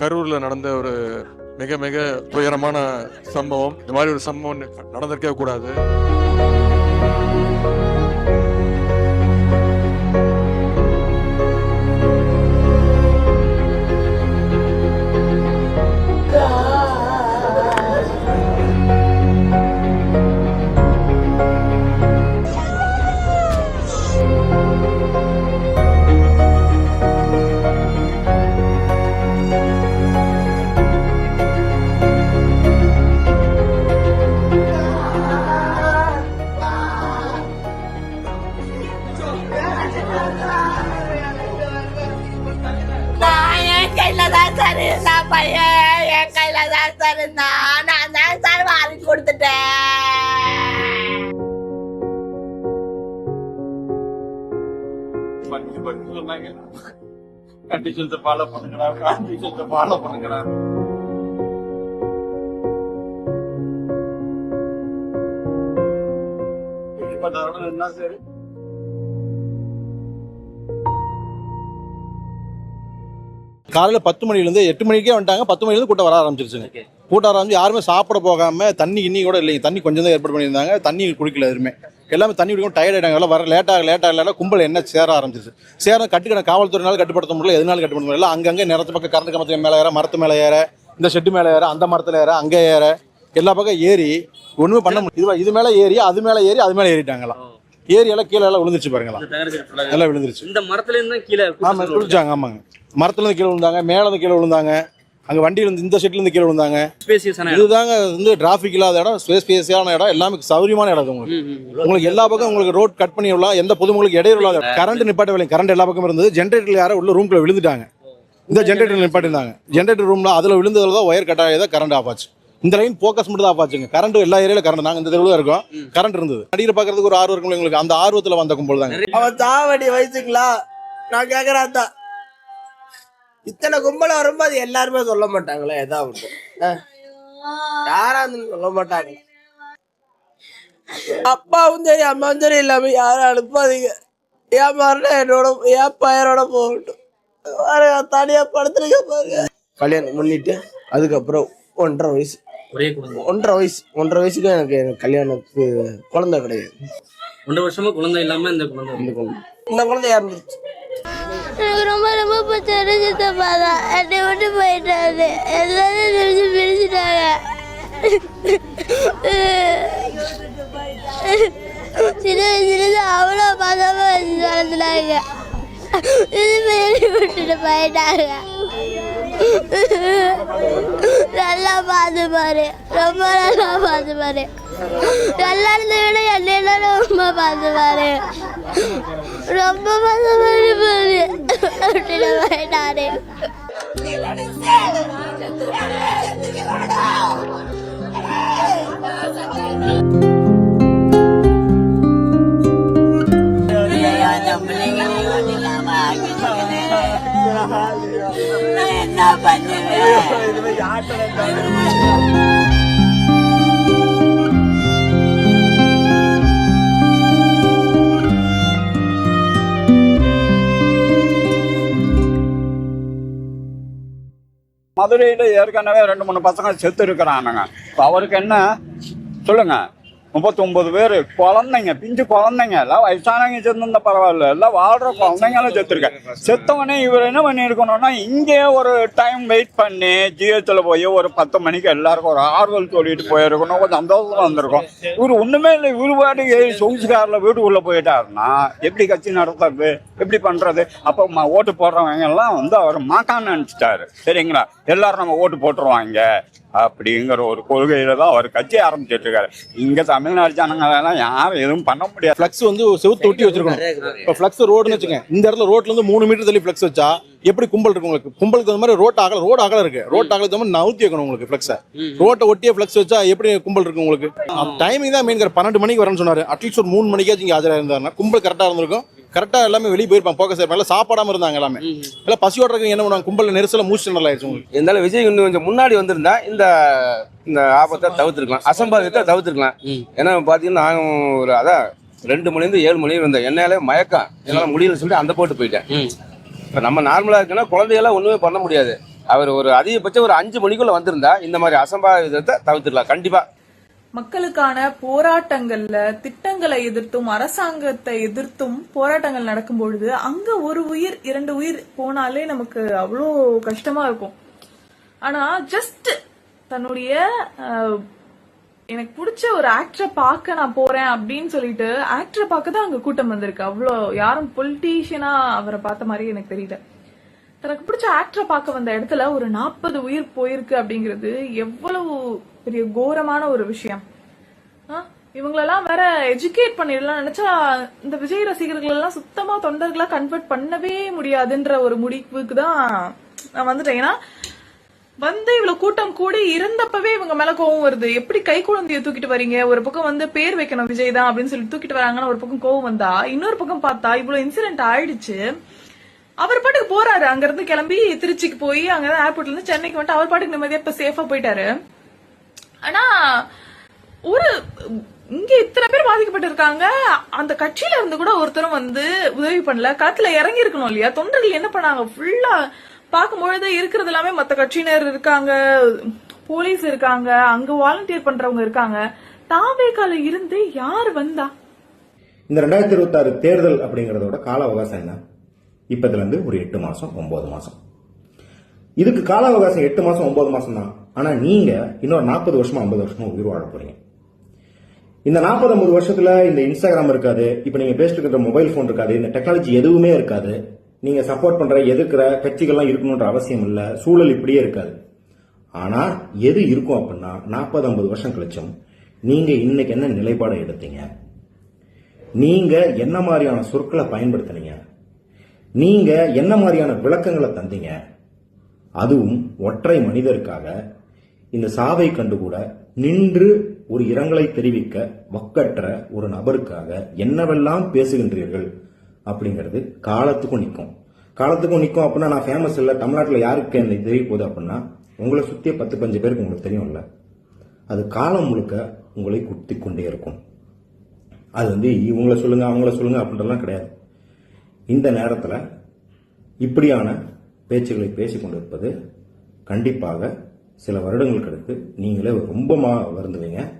கரூரில் நடந்த ஒரு மிக மிக துயரமான சம்பவம். இந்த மாதிரி ஒரு சம்பவம் நடந்திருக்கவே கூடாது. பையன் என் கையில தான் சார் நான் நான் தான் சார் வாங்கி கொடுத்துட்டேன். சொன்னாங்க கண்டிஷன்ஸை ஃபாலோ பண்ணுங்கடா. கண்டிஷன்ஸை ஃபாலோ பண்ணுங்கடா. என்ன சரி காலையில் பத்து மணிலேருந்து எட்டு மணிக்கே வந்துட்டாங்க. பத்து மணிலேருந்து கூட்டம் வர ஆரம்பிச்சிருச்சுங்க. கூட்டம் ஆரம்பிச்சு யாருமே சாப்பிட போகாம தண்ணி இன்னி கூட இல்லைங்க. தண்ணி கொஞ்சம் தான் ஏற்பாடு பண்ணியிருந்தாங்க. தண்ணி குடிக்கல எதுவுமே. எல்லாமே தண்ணி குடிக்கும் டயர்ட் ஆகிட்டாங்க எல்லாம் வர லேட்டாக லேட்டாக லேட்டாக கும்பல் என்ன சேர ஆரம்பிச்சிருச்சு. சேர கட்டுக்கணும் காவல்துறையினால கட்டுப்படுத்த முடியல. எதனால கட்டுப்படுத்த முடியல? அங்கங்கே நிறத்த பக்கம் கரண்ட் கம்பத்து மேலே ஏற மரத்து மேலே ஏற இந்த ஷெட்டு மேலே ஏற அந்த மரத்தில் ஏற அங்கே ஏற எல்லா பக்கம் ஏறி ஒன்றுமே பண்ண முடியும் இது இது மேலே ஏறி அது மேலே ஏறி அது மேலே ஏறிட்டாங்களாம். எல்லாம் கீழே எல்லாம் விழுந்துருச்சு பாருங்களா எல்லாம். விழுந்துருச்சு. இந்த மரத்துல இருந்து தான் கீழே ஆமாம் குளிச்சாங்க ஆமாங்க. மரத்துல இருந்து கீழே விழுந்தாங்க மேல இருந்து கீழே விழுந்தாங்க. அங்க வண்டியில இருந்து இந்த செட்ல இருந்து கீழே விழுந்தாங்க. ஸ்பேசியஸான இதுதாங்க வந்து டிராஃபிக் இல்லாத இடம் ஸ்பேஸ் ஸ்பேஸியான இடம். எல்லாமே சௌரியமான இடம் உங்களுக்கு. உங்களுக்கு எல்லா பக்கம் உங்களுக்கு ரோட் கட் பண்ணி விடலாம் எந்த பொதுமக்களுக்கு இடையூறு இல்லாத கரண்ட் நிப்பாட்ட வேலை கரண்ட் எல்லா பக்கமும் இருந்தது. ஜென்ரேட்டர் யாரும் உள்ள ரூம்குள்ள விழுந்துட்டாங்க. இந்த ஜென்ரேட்டர் நிப்பாட்டிருந்தாங்க. ஜென்ரேட்டர் ரூம்ல அதுல விழுந்ததுல தான் ஒயர் கட் ஆகி கரண்ட் ஆஃப் ஆச்சு. இந்த லைன் ஃபோக்கஸ் மட்டும் தான் ஆஃப் ஆச்சுங்க கரண்ட் எல்லா ஏரியால கரண்ட் நாங்க இந்த தெருவில் இருக்கோம். கரண்ட் இருந்தது. நடிகர் பார்க்கறதுக்கு ஒரு ஆர்வம் இருக்கும் எங்களுக்கு. அந்த ஆர்வத்துல வந்த கும்பல் தாங்க. அவன் தாவடி வயசுங்களா? நான் கேக்குறான் தான் இத்தனை கும்பல வரும்போது எல்லாருமே சொல்ல மாட்டாங்களே எதா அஹ். யாரா சொல்ல மாட்டாங்க. அப்பாவும் சரி அம்மாவும் சரி இல்லாம யாரும் அனுப்பாதீங்க. என் மாதிரில என்னோட என் பையனோட போகட்டும். தனியா படுத்துருக்க பாருங்க. கல்யாணம் பண்ணிட்டு அதுக்கப்புறம் ஒன்றரை வயசு. ஒரே குழந்தை. ஒன்றரை வயசு ஒன்றரை வயசுக்கு எனக்கு எனக்கு கல்யாணத்துக்கு குழந்தை கிடையாது. ஒன்றரை வருஷமா குழந்தை இல்லாம இந்த குழந்தை இந்த குழந்தை. இந்த குழந்தை இறந்துருச்சு எனக்கு ரொம்ப ரொம்ப பிடிச்ச சித்தப்பா தான். என்னை விட்டு போயிட்டாரு. எல்லாரும் நிமிஷம் பிரிச்சுட்டாங்க சின்ன வயசுலேருந்து அவ்வளோ பாசமா வச்சு வளர்த்துனாங்க இது மாரி விட்டுட்டு போயிட்டாங்க. நல்லா பார்த்து பாரு. ரொம்ப நல்லா பார்த்து பாரு. நல்லா இருந்த விட என்ன ரொம்ப பார்த்து பாரு. ரொம்ப பார்த்து பாரு பாரு. அப்படின்னு Thank you. என்ன பண்ணுவேன் மதுரையில் ஏற்கனவே ரெண்டு மூணு பசங்க செத்து இருக்கிறானுங்க இப்போ அவருக்கு என்ன? சொல்லுங்க. முப்பத்தொன்பது பேர் குழந்தைங்க பிஞ்சு குழந்தைங்க எல்லாம் வயசானவங்க செத்துருந்தா பரவாயில்ல எல்லாம் வாழ்ற குழந்தைங்களும் செத்துருக்க செத்தவனே இவர் என்ன பண்ணியிருக்கணும்னா இங்கே ஒரு டைம் வெயிட் பண்ணி ஜிஹெச்சில் போய் ஒரு பத்து மணிக்கு எல்லாருக்கும் ஒரு ஆறுதல் சொல்லிட்டு போயிருக்கணும் கொஞ்சம் சந்தோஷமாக வந்திருக்கும் இவர் ஒன்றுமே இல்லை இவர் பாட்டுக்கு சொகுசு வீட்டுக்குள்ளே போயிட்டாருன்னா எப்படி கட்சி நடத்துறது எப்படி பண்ணுறது அப்போ ம- ஓட்டு போடுறவங்க எல்லாம் வந்து அவர் மாக்கான்னு நினச்சிட்டாரு. சரிங்களா? எல்லாரும் நம்ம ஓட்டு போட்டுருவாங்க அப்படிங்கிற ஒரு கொள்கையில தான் அவர் கட்சி ஆரம்பிச்சிட்டு இருக்காரு. இங்க தமிழ்நாடு ஜனங்களெல்லாம் யாரும் எதுவும் பண்ண முடியாது. ஃப்ளக்ஸ் வந்து செவுத்து ஒட்டி வச்சிருக்கணும். இப்போ ஃப்ளக்ஸ் ரோடுன்னு வச்சுங்க இந்த இடத்துல ரோட்ல இருந்து மூணு மீட்டர் தள்ளி ஃப்ளக்ஸ் வச்சா எப்படி கும்பல் இருக்கு உங்களுக்கு? கும்பலுக்கு தகுந்த மாதிரி ரோட் அகல ரோடு அகல இருக்கு. ரோட் அகல தகுந்த மாதிரி நவுத்தி வைக்கணும் உங்களுக்கு ஃப்ளக்ஸை ரோட்டை ஒட்டியே ஃப்ளக்ஸ் வச்சா எப்படி கும்பல் இருக்கு உங்களுக்கு? டைமிங் தான் மெயின் பன்னெண்டு மணிக்கு வரேன்னு சொன்னாரு. அட்லீஸ்ட் ஒரு மூணு மணிக்காச்சும் இங்கே ஆஜராக இருந்தாருன்னா கும்பல் கரெக்டாக இருந்திருக்கும். கரெக்டாக எல்லாமே வெளியே போயிருப்பாங்க போக்கஸ் எல்லாம் சாப்பிடாம இருந்தாங்க எல்லாமே. எல்லாம் பசியோட இருக்கு என்ன பண்ணுவாங்க? கும்பல் நெரிசல மூச்சு நல்லா ஆயிடுச்சு உங்களுக்கு. இருந்தாலும் விஜய் இன்னும் கொஞ்சம் முன்னாடி வந்திருந்தா இந்த இந்த ஆபத்தை தவிர்த்துருக்கலாம். அசம்பாவிதத்தை தவிர்த்துருக்கலாம். ஏன்னா பார்த்தீங்கன்னா நான் ஒரு அதான் ரெண்டு மணிலேருந்து ஏழு மணி இருந்தேன். என்னாலே மயக்கம். என்னால் முடியலன்னு சொல்லிட்டு அந்த போட்டு போயிட்டேன். இப்போ நம்ம நார்மலாக இருக்குன்னா குழந்தையெல்லாம் ஒன்றுமே பண்ண முடியாது. அவர் ஒரு அதிகபட்சம் ஒரு அஞ்சு மணிக்குள்ள வந்திருந்தா இந்த மாதிரி அசம்பாவிதத்தை தவிர்த்துடலாம் கண்டிப்பா. மக்களுக்கான போராட்டங்கள்ல திட்டங்களை எதிர்த்தும் அரசாங்கத்தை எதிர்த்தும் போராட்டங்கள் நடக்கும் பொழுது அங்க ஒரு உயிர் இரண்டு உயிர் போனாலே நமக்கு அவ்வளோ கஷ்டமா இருக்கும். ஆனா ஜஸ்ட் தன்னுடைய எனக்கு பிடிச்ச ஒரு ஆக்டரை பார்க்க நான் போறேன் அப்படின்னு சொல்லிட்டு ஆக்டரை பார்க்க தான் அங்க கூட்டம் வந்திருக்கு. அவ்வளோ யாரும் பொலிட்டீஷியனா அவரை பார்த்த மாதிரி எனக்கு தெரியல. தனக்கு பிடிச்ச ஆக்டரை பார்க்க வந்த இடத்துல ஒரு நாற்பது உயிர் போயிருக்கு அப்படிங்கிறது எவ்வளவு பெரிய கோரமான ஒரு விஷயம். ஆ? இவங்களெல்லாம் வேற எஜுகேட் பண்ணிடலாம். நினைச்சா இந்த விஜய் ரசிகர்கள் எல்லாம் சுத்தமா தொண்டர்களா கன்வெர்ட் பண்ணவே முடியாதுன்ற ஒரு முடிவுக்கு தான் நான் வந்துட்டேன். ஏன்னா வந்து இவ்வளவு கூட்டம் கூடி இருந்தப்பவே இவங்க மேல கோவம் வருது. எப்படி கை குழந்தைய தூக்கிட்டு வரீங்க? ஒரு பக்கம் வந்து பேர் வைக்கணும் விஜய் தான் அப்படின்னு சொல்லி தூக்கிட்டு வராங்கன்னு ஒரு பக்கம் கோவம் வந்தா இன்னொரு பக்கம் பார்த்தா இவ்வளவு இன்சிடென்ட் ஆயிடுச்சு. அவர் பாட்டுக்கு போறாரு. அங்க இருந்து கிளம்பி திருச்சிக்கு போய் அங்கதான் ஏர்போர்ட்ல இருந்து சென்னைக்கு வந்துட்டு அவர் பாட்டுக்கு நிம்மதியா இப்ப சேஃபா போயிட்டாரு. ஆனா ஒரு இங்க இத்தனை பேர் பாதிக்கப்பட்டிருக்காங்க. அந்த கட்சியில இருந்து கூட ஒருத்தரும் வந்து உதவி பண்ணல. களத்துல இறங்கி இருக்கணும் இல்லையா? தொண்டர்கள் என்ன பண்ணாங்க? ஃபுல்லா பார்க்கும்பொழுது இருக்கிறது எல்லாமே மத்த கட்சியினர் இருக்காங்க போலீஸ் இருக்காங்க அங்க வாலண்டியர் பண்றவங்க இருக்காங்க. தாவேகால இருந்து யார் வந்தா? இந்த ரெண்டாயிரத்தி இருபத்தாறு தேர்தல் அப்படிங்கறதோட கால அவகாசம் என்ன? இப்பத்துல இருந்து ஒரு எட்டு மாசம் ஒன்பது மாசம். இதுக்கு கால அவகாசம் எட்டு மாசம் ஒன்பது மாசம் தான் ஆனா நீங்க இன்னொரு நாற்பது வருஷமா ஐம்பது வருஷமா உயிர் வாழ போறீங்க. இந்த நாற்பது ஐம்பது வருஷத்துல இந்த இன்ஸ்டாகிராம் இருக்காது இப்ப நீங்க பேசிட்டு இருக்கிற மொபைல் போன் இருக்காது இந்த டெக்னாலஜி எதுவுமே இருக்காது. நீங்க சப்போர்ட் பண்ற எதிர்க்கிற கட்சிகள்லாம் இருக்கணுன்ற அவசியம் இல்லை சூழல் இப்படியே இருக்காது. ஆனா எது இருக்கும் அப்படின்னா நாற்பது ஐம்பது வருஷம் கழிச்சும் நீங்க இன்னைக்கு என்ன நிலைப்பாடை எடுத்தீங்க? நீங்க என்ன மாதிரியான சொற்களை பயன்படுத்துனீங்க? நீங்க என்ன மாதிரியான விளக்கங்களை தந்தீங்க? அதுவும் ஒற்றை மனிதருக்காக இந்த சாவை கண்டு கூட நின்று ஒரு இரங்கலை தெரிவிக்க வக்கற்ற ஒரு நபருக்காக என்னவெல்லாம் பேசுகின்றீர்கள் அப்படிங்கிறது காலத்துக்கும் நிற்கும். காலத்துக்கும் நிற்கும் அப்படின்னா நான் ஃபேமஸ் இல்லை தமிழ்நாட்டில் யாருக்கு என்ன தெரிய போகுது அப்படின்னா உங்களை சுற்றிய பத்து பஞ்சு பேருக்கு உங்களுக்கு தெரியும்ல. அது காலம் முழுக்க உங்களை குத்தி கொண்டே இருக்கும். அது வந்து இவங்கள சொல்லுங்க அவங்கள சொல்லுங்க அப்படின்றலாம் கிடையாது. இந்த நேரத்தில் இப்படியான பேச்சுகளை பேசிக்கொண்டிருப்பது கண்டிப்பாக சில வருடங்கள் அடுத்து நீங்களே ரொம்ப மா- வருந்துவீங்க.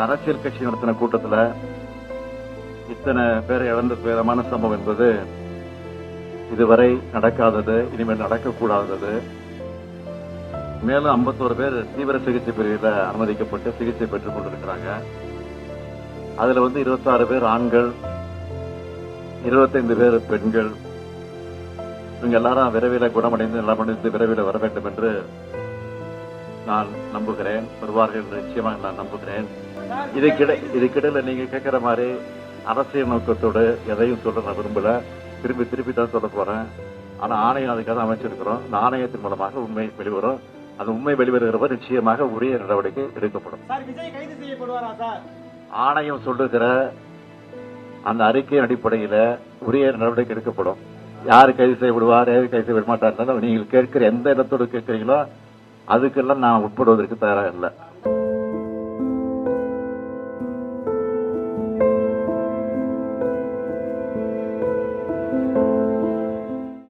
ஒரு அரசியல் கட்சி நடத்தின கூட்டத்துல இத்தனை பேரை இழந்த துயரமான சம்பவம் என்பது இதுவரை நடக்காதது இனிமேல் நடக்கக்கூடாதது. மேலும் 51 பேர் தீவிர சிகிச்சை பிரிவில் அனுமதிக்கப்பட்டு சிகிச்சை பெற்றுக் கொண்டிருக்கிறாங்க. அதுல வந்து 26 பேர் ஆண்கள் 25 பேர் பெண்கள். இவங்க எல்லாரும் விரைவில் குணமடைந்து நலமடைந்து விரைவில் வர வேண்டும் என்று நான் நம்புகிறேன். வருவார்கள் என்று நிச்சயமாக நான் நம்புகிறேன். இதுக்கிட இதுக்கிடையில நீங்க கேட்கிற மாதிரி அரசியல் நோக்கத்தோடு எதையும் சொல்ல நான் விரும்பல. திரும்பி திருப்பி தான் சொல்ல போறேன். ஆனா ஆணையம் அதுக்காக அமைச்சிருக்கிறோம். இந்த ஆணையத்தின் மூலமாக உண்மை வெளிவரும். அந்த உண்மை வெளிவருகிறவர் நிச்சயமாக உரிய நடவடிக்கை எடுக்கப்படும். ஆணையம் சொல்லுகிற அந்த அறிக்கையின் அடிப்படையில உரிய நடவடிக்கை எடுக்கப்படும். யார் கைது செய்யப்படுவார் யார் கைது செய்ய மாட்டார் நீங்கள் கேட்கிற எந்த இடத்தோடு கேட்கிறீங்களோ அதுக்கெல்லாம் நான் உட்படுவதற்கு தயாராக இல்லை.